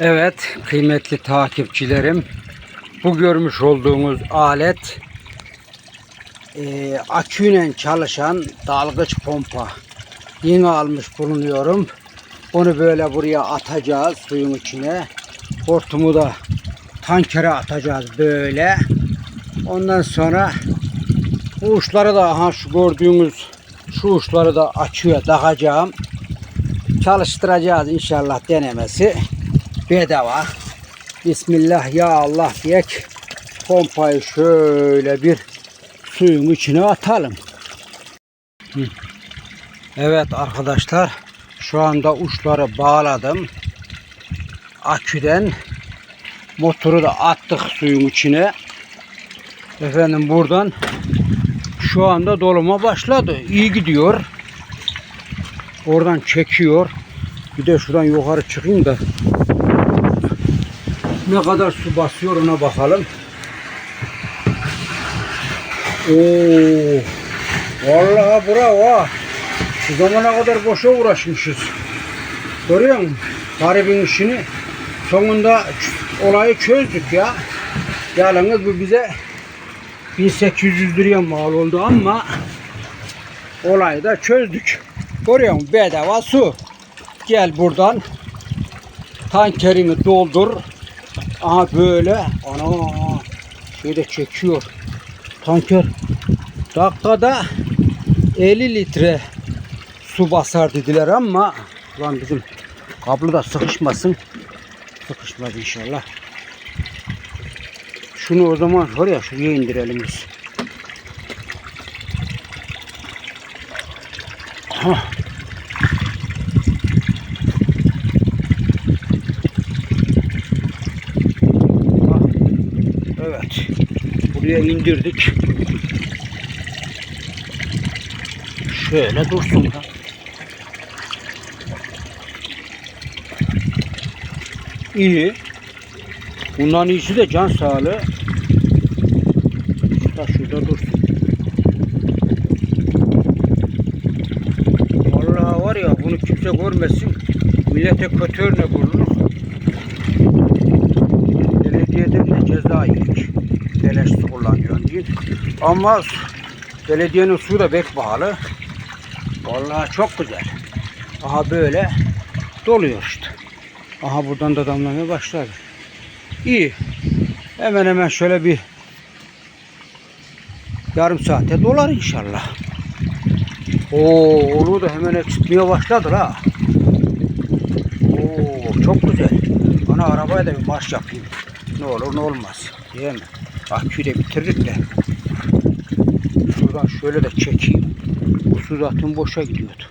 Evet kıymetli takipçilerim bu görmüş olduğunuz alet e, aküyle çalışan dalgıç pompa. Yeni almış bulunuyorum. Onu böyle buraya atacağız suyun içine. Hortumu da tankere atacağız böyle. Ondan sonra bu uçları da aha şu gördüğünüz şu uçları da açıya takacağım. Çalıştıracağız inşallah denemesi. Bedava. Bismillah ya Allah diyek. Pompayı şöyle bir suyun içine atalım. Evet arkadaşlar şu anda uçları bağladım. Aküden motoru da attık suyun içine. Efendim buradan şu anda doluma başladı. İyi gidiyor. Oradan çekiyor. Bir de şuradan yukarı çıkayım da ne kadar su basıyor ona bakalım. Oo. Vallahi bravo. Şu zamana kadar boşa uğraşmışız. Görüyor musun? Garibin işini sonunda olayı çözdük ya. Yalnız bu bize 1800 liraya mal oldu ama olayı da çözdük. Görüyor musun? Bedava su. Gel buradan tankerini doldur. Aha böyle. Ana şöyle çekiyor. Tanker dakikada 50 litre su basar dediler ama lan bizim kablo da sıkışmasın. Sıkışmaz inşallah. Şunu o zaman oraya şuraya indirelim biz. Evet. Buraya indirdik. Şöyle dursun da. İyi. Bundan iyisi de can sağlığı. Da şurada dursun. Vallahi var ya bunu kimse görmesin. Millete kötü örnek olur. Belediyeden de ceza yedik. Beleş su kullanıyorsun diye. Ama belediyenin suyu da pek pahalı. Vallahi çok güzel. Aha böyle doluyor işte. Aha buradan da damlamaya başladı. İyi. Hemen hemen şöyle bir yarım saate dolar inşallah. Oo, onu da hemen eksiltmeye başladı ha. Oo, çok güzel. Bana arabaya da bir marş yapayım. Ne olur ne olmaz. Değil mi? Aküyü de bitirdik de. Şuradan şöyle de çekeyim. Bu su zaten boşa gidiyordu.